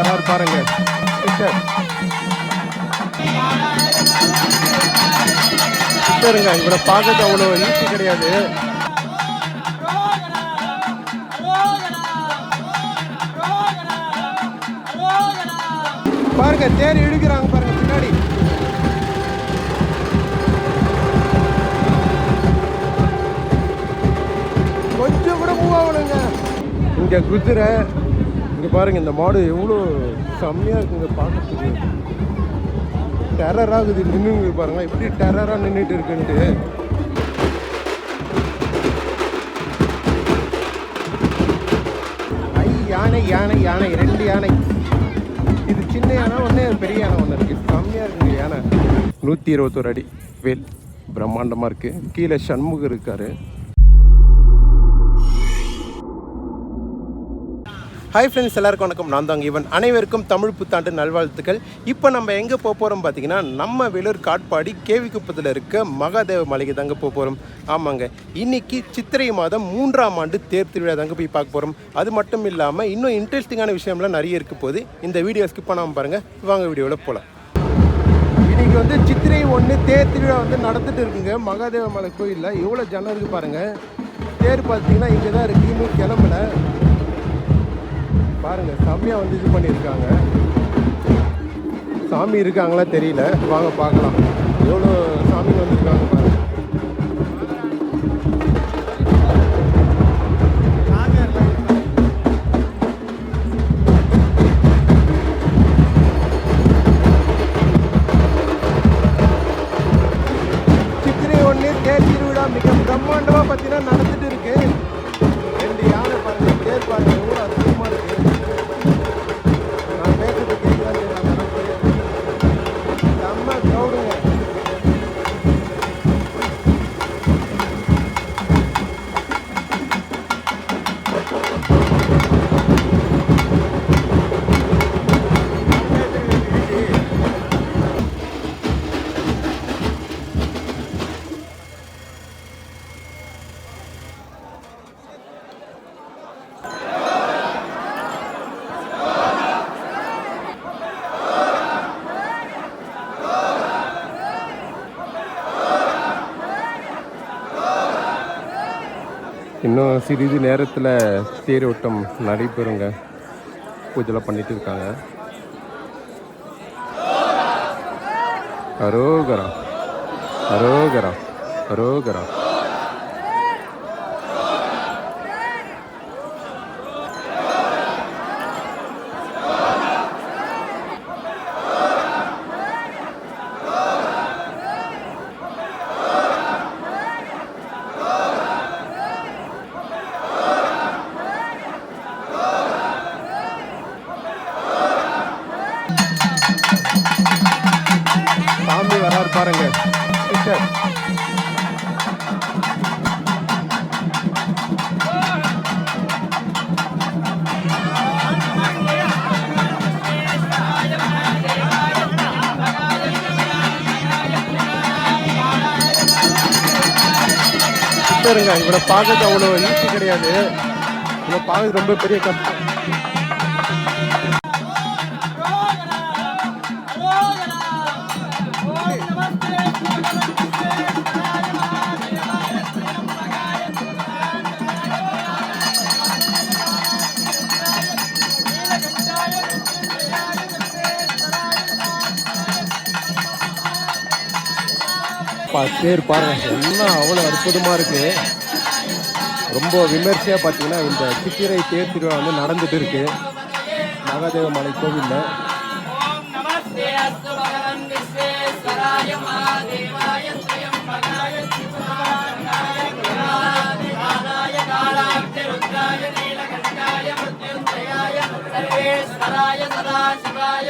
வராரு பாருங்க. சிஸ்டர். சிஸ்டருங்க இவரை பார்க்கறது அவ்வளோ ஈஸி கிடையாது. பாருங்க தேர் இழுக்கிறாங்க பாருங்க பின்னாடி. கொஞ்சம் கூட மூவ் ஆகணுங்க இங்க குதிரை இங்கே பாருங்கள் இந்த மாடு எவ்வளோ செம்மையாக இருக்குங்க பார்க்கறதுக்கு. டெரராக இது நின்றுங்க பாருங்கள் எப்படி டெரராக நின்றுட்டு இருக்குன்ட்டு. ஐ யானை யானை யானை ரெண்டு யானை. இது சின்ன யானை ஒன்று பெரிய யானை ஒன்று இருக்குது செம்மையாக இருக்குங்க யானை. நூற்றி இருபத்தோரு அடி வேல். பிரம்மாண்டமாக இருக்குது கீழே சண்முகம் இருக்காரு. ஹாய் ஃப்ரெண்ட்ஸ் எல்லாருக்கும் வணக்கம். நான் தாங்க இவன். அனைவருக்கும் தமிழ் புத்தாண்டு நல்வாழ்த்துக்கள். இப்போ நம்ம எங்கே போக போகிறோம் பார்த்தீங்கன்னா நம்ம வேலூர் காட்பாடி கேவிக்குப்பத்தில் இருக்க மகாதேவ மலைக்கு தாங்க போக போகிறோம் ஆமாங்க. இன்னைக்கு சித்திரை மாதம் மூன்றாம் ஆண்டு தேர் திருவிழா தாங்க போய் பார்க்க போகிறோம் அது மட்டும் இல்லாமல் இன்னும் இன்ட்ரெஸ்டிங்கான விஷயம்லாம் நிறைய இருக்க போது இந்த வீடியோ ஸ்கிப் பண்ணாமல் பாருங்கள் வாங்க வீடியோவில் போகலாம் இன்றைக்கி வந்து சித்திரை ஒன்று தேர் திருவிழா வந்து நடந்துட்டு இருக்குங்க. மகாதேவ மலை கோயிலில். எவ்வளோ ஜனம் இருக்குது பாருங்கள் தேர் பார்த்தீங்கன்னா இங்கே தான் இருக்குது இன்னும் கிளம்பலை. பாருங்க செம்மையாக வந்து இது பண்ணியிருக்காங்க. சாமி இருக்காங்களா தெரியல. வாங்க பார்க்கலாம். எவ்வளோ சாமி வந்திருக்காங்க இன்னும் சிறிது நேரத்தில் தேரோட்டம் நடைபெறுங்க. பூஜைலாம் பண்ணிட்டு இருக்காங்க. அரோகரா. அரோகரா. அரோகரா. சிஸ்டர் சிஸ்டருங்க இவனை பார்க்கறது அவ்வளோ ஈஸி கிடையாது. இவனை பார்க்கறது ரொம்ப பெரிய கஷ்டம். பா பேர் பாருங்க எல்லாம் அவ்வளோ அற்புதமாக இருக்குது ரொம்ப விமர்சையாக பார்த்தீங்கன்னா இந்த சித்திரை தேர் திருவிழா வந்து நடந்துட்டு இருக்கு. மகாதேவ மலை கோவிலில். சதாய சதா சிவாய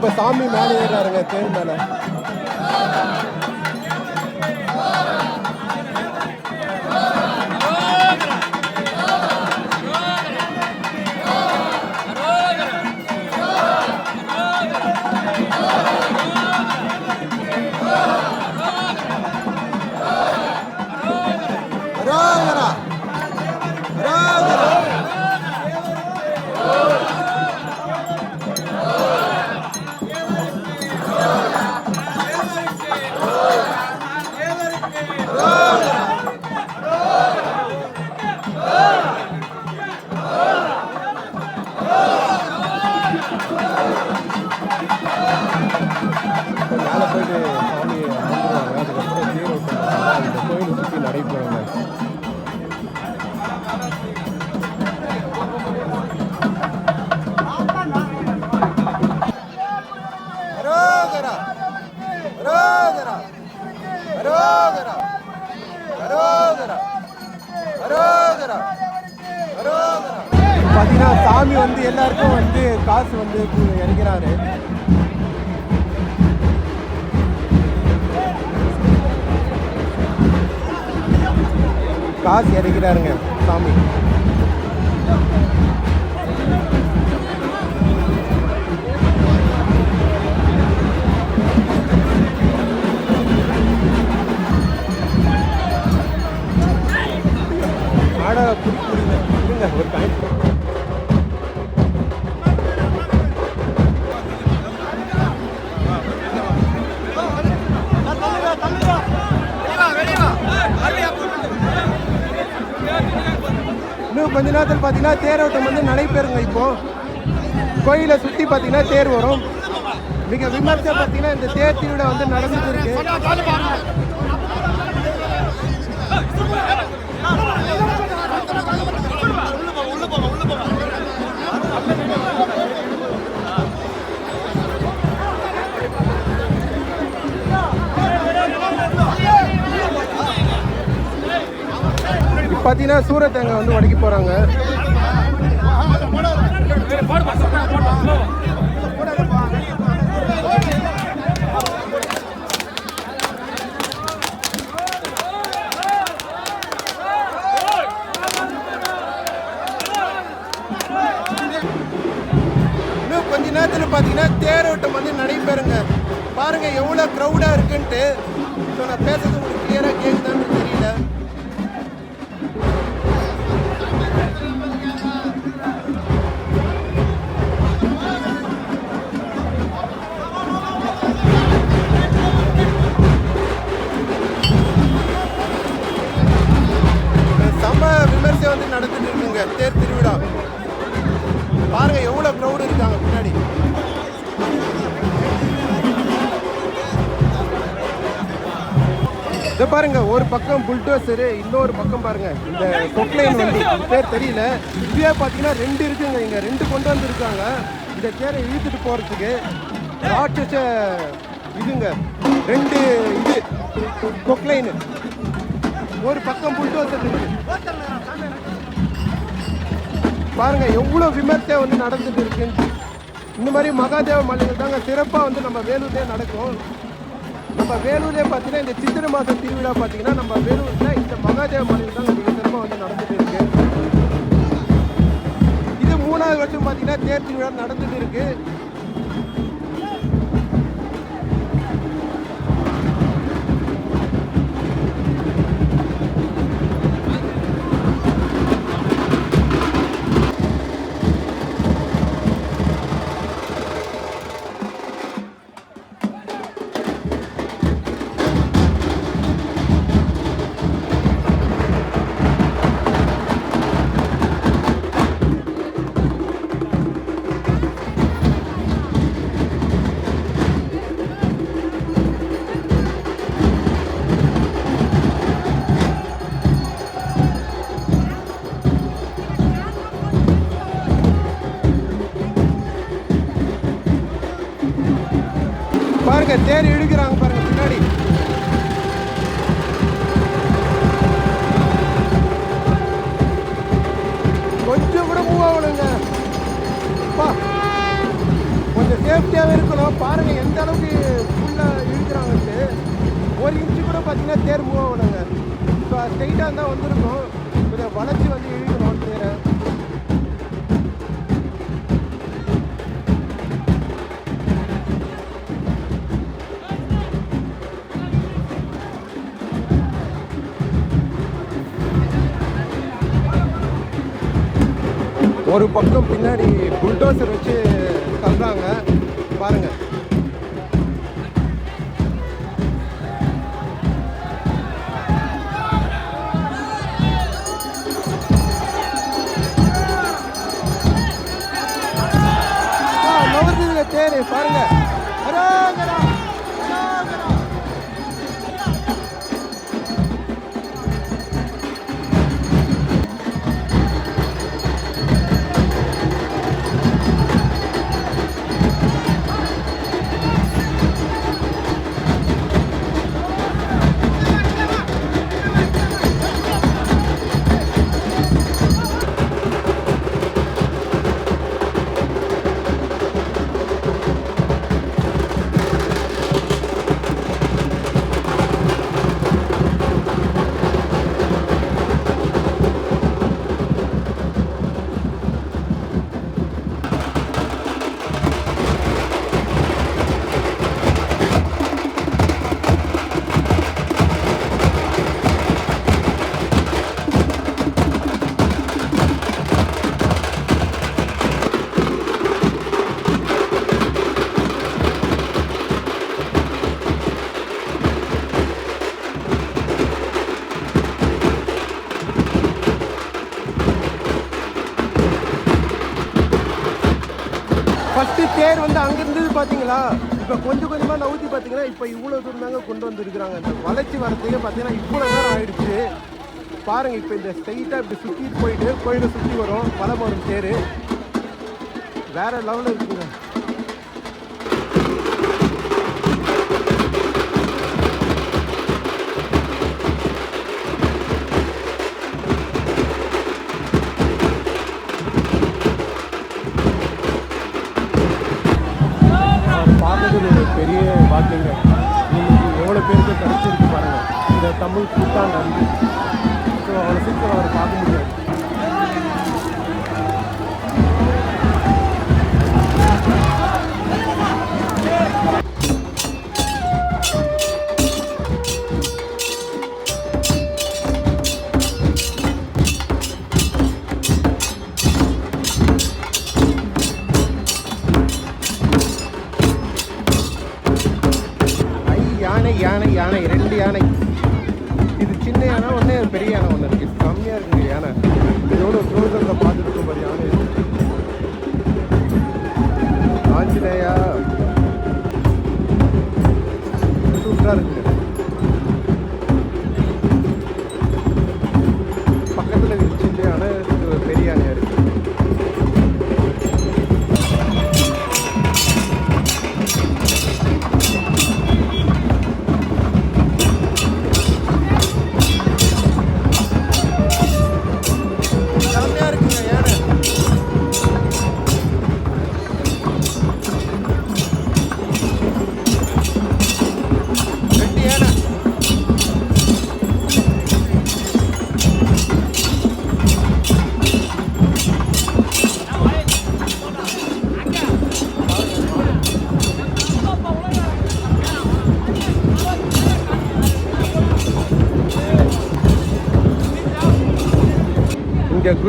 இப்ப சாமி மேலே ஏறாருங்க தேர் மேல நேரத்தில் பார்த்தீங்கன்னா தேரோட்டம் வந்து நடைபெறுங்க இப்போ. கோயிலை சுற்றி பார்த்தீங்கன்னா தேர் வரும். மிக விமர்சனம் பார்த்தீங்கன்னா இந்த தேர் திருவிழா வந்து நடந்துட்டு இருக்கு. பார்த்தீங்கன்னா பார்த்தீங்கன்னா சூரத்தங்க வந்து உடைக்க போகிறாங்க கொஞ்ச நேரத்தில் பார்த்தீங்கன்னா தேரோட்டம் வந்து நடைபெறுங்க. பாருங்க எவ்வளோ க்ரௌடாக இருக்குன்ட்டு. ஸோ நான் பேசுறது பாருங்க ஒரு பக்கம் புல்டோசரு இன்னொரு பக்கம் பாருங்க இந்த கொக்லைன் வண்டி. பேர் தெரியல. இதுவே பார்த்தீங்கன்னா ரெண்டு இருக்குங்க இங்க. ரெண்டு கொண்டு வந்துருக்காங்க. இந்த தேரை இழுத்துட்டு போறதுக்கு ராட்சச இதுங்க. ரெண்டு இது கொக்லைனு ஒரு பக்கம் புல்டோசர் பாருங்க எவ்வளோ விமர்சை வந்து நடந்துட்டு இருக்குன்னு. இந்த மாதிரி மகாதேவ மலைகள் தாங்க சிறப்பாக வந்து நம்ம வேலூர்லேயே நடக்கும். நம்ம வேலூர்லேயே பார்த்தீங்கன்னா இந்த சித்திரை மாதம் திருவிழா பார்த்தீங்கன்னா நம்ம வேலூரில் இந்த மகாதேவ மலையில் தான் மிக சிறப்பாக வந்து நடந்துட்டு இருக்கு. இது மூணாவது வருஷம் பார்த்தீங்கன்னா தேர் திருவிழா நடந்துட்டு இருக்கு. பார்த்தீங்கன்னா தேர் மூவ் ஆகணுங்க இப்போ ஸ்ட்ரெயிட்டாக இருந்தால் வந்திருக்கும். கொஞ்சம் வளைச்சி வந்து இழுக்கணும் தேரை ஒரு பக்கம் பின்னாடி புல்டோசர் வச்சு தள்ளுறாங்க. பாருங்கள் ஃபஸ்ட்டு தேர் வந்து அங்கே இருந்தது பார்த்தீங்களா இப்போ கொஞ்சம் கொஞ்சமாக நவுத்தி பார்த்தீங்கன்னா இப்போ இவ்வளோ தூரம் தாங்க கொண்டு வந்துருக்குறாங்க. இந்த வளர்ச்சி வரத்துக்கு பார்த்தீங்கன்னா இவ்வளோ நேரம் ஆயிடுச்சு. பாருங்கள் இப்போ இந்த ஸ்ட்ரைட்டாக இப்படி சுற்றிட்டு போயிட்டு கோயிலை சுற்றி வரும் வலம் வரும் தேர். வேறு லெவலில் இருக்குங்க. தமிழ் புத்தாண்டு அன்று. ஸோ அவ்வளோ சீக்கிரம் அவரை பார்க்க முடியாது.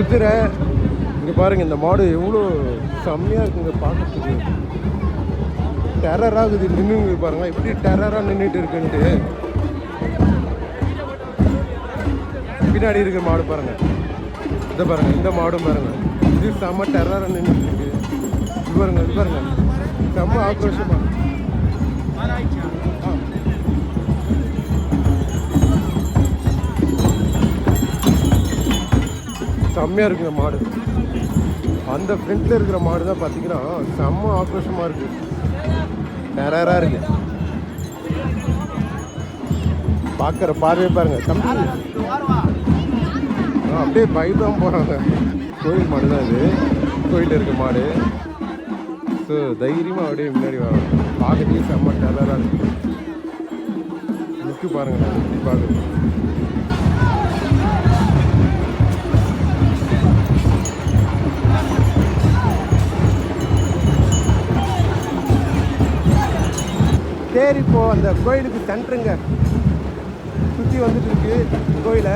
குதிரை. இங்கே பாருங்க இந்த மாடு எவ்வளோ செம்மையாக இருக்குங்க பார்க்கறதுக்கு. டெரராக இருக்குது நின்றுங்க பாருங்க எப்படி டெரராக நின்றுட்டு இருக்குன்ட்டு. பின்னாடி இருக்கிற மாடு பாருங்க. இதை பாருங்க இந்த மாடும் பாருங்க. இது செம்ம டெரராக நின்றுட்டு இருக்கு. இது பாருங்க இது பாருங்க. செம்ம ஆக்ரோஷமாக செம்மையாக இருக்குங்க மாடு. அந்த ஃப்ரண்ட்டில் இருக்கிற மாடு தான் பார்த்தீங்கன்னா செம்ம ஆக்ரோஷமாக இருக்குது டெரராக இருக்கு. பார்க்குற பார்வை பாருங்கள் தம்பி. ஆ, அப்படியே பயப்படாமல் போகிறாங்க கோயில் மாடு தான் இது. கோயிலில் இருக்க மாடு. ஸோ தைரியமாக அப்படியே முன்னாடி வரோம் பார்க்கறதுக்கு செம்ம டெரராக இருக்கு. நிற்கு பாருங்க நான் எப்படி பார்க்குறது தேர் இப்போது அந்த கோயிலுக்கு சென்ட்ருங்க. சுற்றி வந்துட்டு இருக்கு கோயிலை.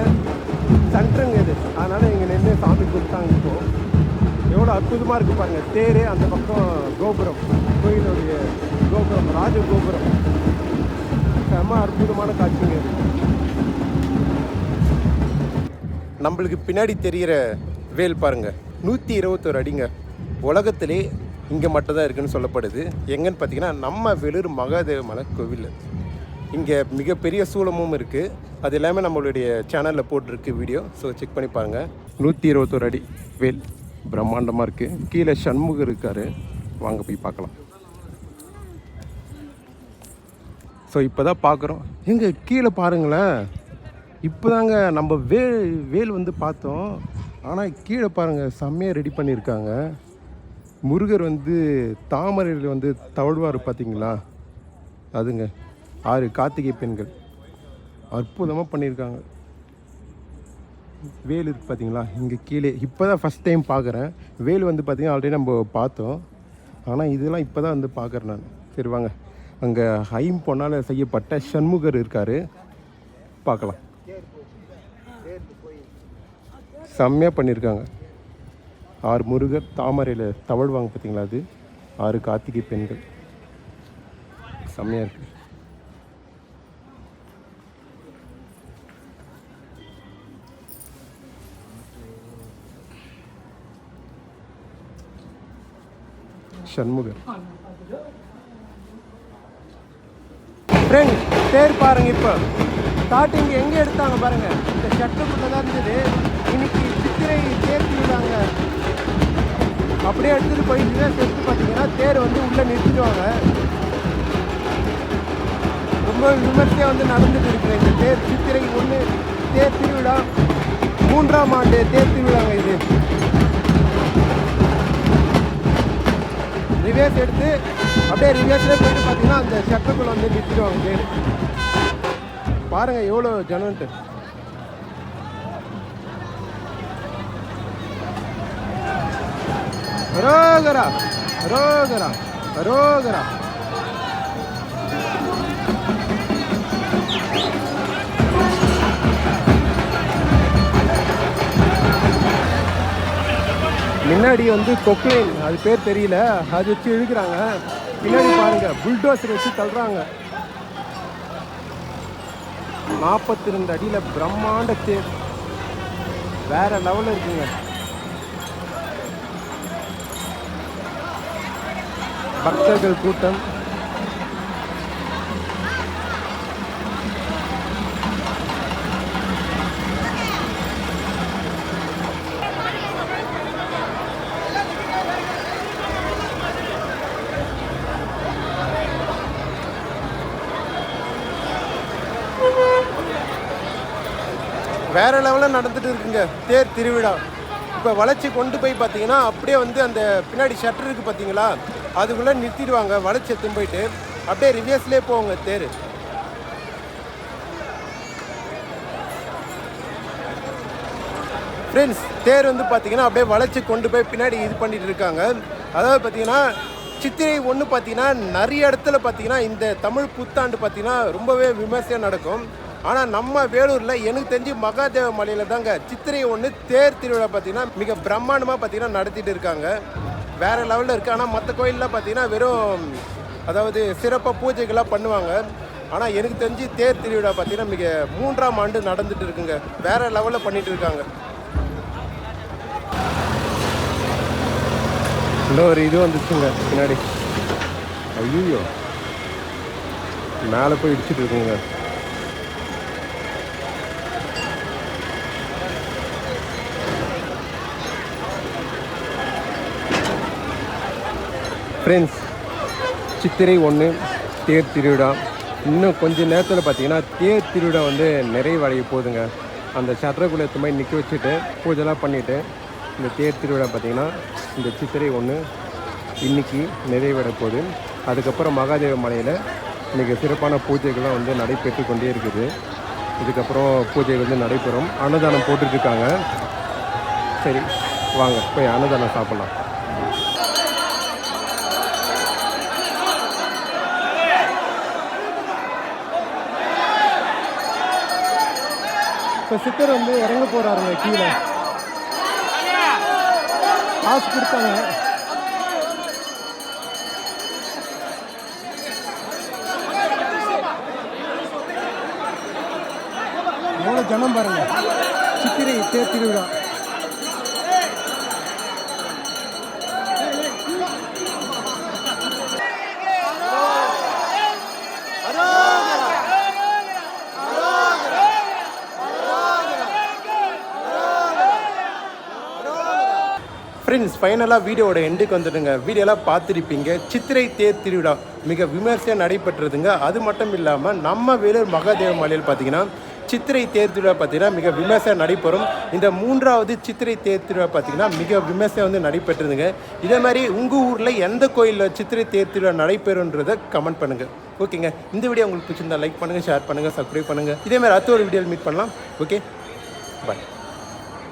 சென்ட்ருங்க இது. அதனால் இங்கே நின்று சாமி கொடுத்தாங்க இப்போ. எவ்வளோ அற்புதமாக இருக்குது பாருங்கள் தேர் அந்த பக்கம் கோபுரம். கோயிலுடைய கோபுரம் ராஜ கோபுரம் செம அற்புதமான காட்சிங்க. இது நம்மளுக்கு பின்னாடி தெரிகிற வேல் பாருங்க. நூற்றி இருபத்தோரு அடிங்க. உலகத்திலே இங்கே மட்டும்தான் இருக்குதுன்னு சொல்லப்படுது. எங்கன்னு பார்த்தீங்கன்னா நம்ம வேலூர் மகாதேவ மலை கோவில். இங்கே மிகப்பெரிய சூலமும் இருக்குது அது எல்லாமே நம்மளுடைய சேனலில் போட்டிருக்கு வீடியோ ஸோ செக் பண்ணி பாருங்கள் நூற்றி இருபத்தோரு அடி வேல் பிரம்மாண்டமாக இருக்குது கீழே சண்முகம் இருக்கார். வாங்க போய் பார்க்கலாம். ஸோ இப்போ தான் பார்க்குறோம் எங்கே கீழே பாருங்களேன். இப்போதாங்க நம்ம வேல் வேல் வந்து பார்த்தோம். ஆனால் கீழே பாருங்கள் செம்மையாக ரெடி பண்ணியிருக்காங்க முருகர் வந்து தாமரையில் வந்து தவழ்வார் பார்த்தீங்களா அதுங்க. ஆறு கார்த்திகை பெண்கள். அற்புதமாக பண்ணியிருக்காங்க. வேல் இருக்குது பார்த்தீங்களா இங்கே கீழே. இப்போ தான் ஃபஸ்ட் டைம் பார்க்குறேன் வேல் வந்து பார்த்தீங்கன்னா ஆல்ரெடி நம்ம பார்த்தோம். ஆனால் இதெல்லாம் இப்போ தான் வந்து பார்க்குறேன் நான். சரி வாங்க. அங்கே ஐம்பொன்னால் செய்யப்பட்ட சண்முகர் இருக்கார். பார்க்கலாம். செம்மையாக பண்ணியிருக்காங்க. ஆறு முருகர் தாமரையில் தவழ்வாங்க பார்த்தீங்களா அது? ஆறு கார்த்திகை பெண்கள். செம்மையாக இருக்குது சண்முகர். ஃப்ரெண்ட் பேர் பாருங்க இப்போ. ஸ்டார்டிங் எங்கே எடுத்தாங்க பாருங்க. இந்த சட்டக்குள்ள தான் இருந்தது. இன்னைக்கு சித்திரை தேர் திருவிழாங்க அப்படியே எடுத்துகிட்டு போய் ரிவர்ஸ் எடுத்து பார்த்தீங்கன்னா தேர் வந்து உள்ளே நிறுத்திடுவாங்க. ரொம்ப விமர்சையாக வந்து நடந்துட்டு இருக்கிற இந்த தேர் சித்திரை ஒன்று தேர் திருவிழா மூன்றாம் ஆண்டு தேர் திருவிழாங்க இது. ரிவேஸ் எடுத்து அப்படியே ரிவேர்ஸ்லேயே போயிட்டு பார்த்தீங்கன்னா அந்த ஷட்டருக்குள்ள வந்து நிறுத்திடுவாங்க தேர். பாருங்கள் எவ்வளோ ஜனன்ட்டு. ரோகரா ரோகரா ரோகரா முன்னாடி வந்து கொக்லைன் அது பேர் தெரியல அது வச்சு இழுக்கிறாங்க. பின்னாடி பாருங்க புல்டோசர் வச்சு தள்ளுறாங்க. நாற்பத்தி ரெண்டு அடியில் பிரம்மாண்ட தேர். வேற லெவலில் இருக்குங்க. பக்தர்கள் கூட்டம். வேற லெவலில் நடந்துட்டு இருக்குங்க. தேர் திருவிழா. இப்போ வளர்ச்சி கொண்டு போய் பார்த்தீங்கன்னா அப்படியே வந்து அந்த பின்னாடி ஷட்டர் இருக்குது பார்த்தீங்களா அதுக்குள்ளே நிறுத்திடுவாங்க. வளைச்சி எடுத்துன்னு போயிட்டு அப்படியே ரிவர்ஸ்லேயே போவாங்க தேர். ஃப்ரெண்ட்ஸ் தேர் வந்து பார்த்தீங்கன்னா அப்படியே வளைச்சி கொண்டு போய் பின்னாடி இது பண்ணிட்டு இருக்காங்க. அதாவது பார்த்தீங்கன்னா சித்திரை ஒன்று பார்த்தீங்கன்னா நிறைய இடத்துல பார்த்தீங்கன்னா இந்த தமிழ் புத்தாண்டு பார்த்தீங்கன்னா ரொம்பவே விமர்சையாக நடக்கும். ஆனால் நம்ம வேலூரில் எனக்கு தெரிஞ்சு மகாதேவ மலையில் தாங்க சித்திரை ஒன்று தேர் திருவிழா பார்த்தீங்கன்னா மிக பிரம்மாண்டமாக பார்த்தீங்கன்னா நடத்திட்டு இருக்காங்க. வேறு லெவலில் இருக்குது ஆனால் மற்ற கோயிலில் பார்த்தீங்கன்னா வெறும் அதாவது சிறப்பாக பூஜைகள்லாம் பண்ணுவாங்க. ஆனால் எனக்கு தெரிஞ்சு தேர் திருவிழா பார்த்தீங்கன்னா மிக மூன்றாம் ஆண்டு நடந்துட்டு இருக்குங்க. வேறு லெவலில் பண்ணிகிட்டு இருக்காங்க. இன்னொரு இது வந்துச்சுங்க பின்னாடி. ஐயோ மேலே போய் இடிச்சிட்டு இருக்குங்க. ஃப்ரெண்ட்ஸ் சித்திரை ஒன்று தேர் திருவிழா. இன்னும் கொஞ்ச நேரத்தில் பார்த்தீங்கன்னா தேர் திருவிழா வந்து நிறைவடைய போகுதுங்க. அந்த சட்டரக்குள்ளே எடுத்து போய் நிற்க வச்சுட்டு பூஜைலாம் பண்ணிவிட்டு இந்த தேர் திருவிழா பார்த்திங்கன்னா இந்த சித்திரை ஒன்று இன்னைக்கு நிறைவட போகுது. அதுக்கப்புறம் மகாதேவ மலையில் இன்றைக்கி சிறப்பான பூஜைகள்லாம் வந்து நடைபெற்று கொண்டே இருக்குது. இதுக்கப்புறம் பூஜை வந்து நடைபெறும். அன்னதானம் போட்டுட்ருக்காங்க சரி வாங்க போய் அன்னதானம் சாப்பிட்லாம். இப்போ சித்தர் வந்து இறங்க போகிறாருங்க கீழே. காசு கொடுத்தாங்க. எவ்வளோ ஜனம் பாருங்க. சித்திரை தேர் திருவிழா. ஃப்ரெண்ட்ஸ் ஃபைனலாக வீடியோட எண்டுக்கு வந்துடுங்க. வீடியோலாம் பார்த்துருப்பீங்க. சித்திரை தேர் திருவிழா மிக விமர்சையாக நடைபெற்றதுங்க. அது மட்டும் இல்லாமல் நம்ம வேலூர் மகாதேவ மலையில் பார்த்தீங்கன்னா சித்திரை தேர் திருவிழா பார்த்தீங்கன்னா மிக விமர்சையாக நடைபெறும். இந்த மூன்றாவது சித்திரை தேர் திருவிழா பார்த்தீங்கன்னா மிக விமர்சையாக வந்து நடைபெற்றதுங்க. இதே மாதிரி உங்கள் ஊரில் எந்த கோயிலில் சித்திரை தேர் திருவிழா நடைபெறுன்றதை கமெண்ட் பண்ணுங்கள் ஓகேங்க. இந்த வீடியோ உங்களுக்கு பிடிச்சிருந்தா லைக் பண்ணுங்கள் ஷேர் பண்ணுங்கள் சப்ஸ்கிரைப் பண்ணுங்கள் இதே மாதிரி அடுத்த ஒரு வீடியோவில் மீட் பண்ணலாம். Okay bye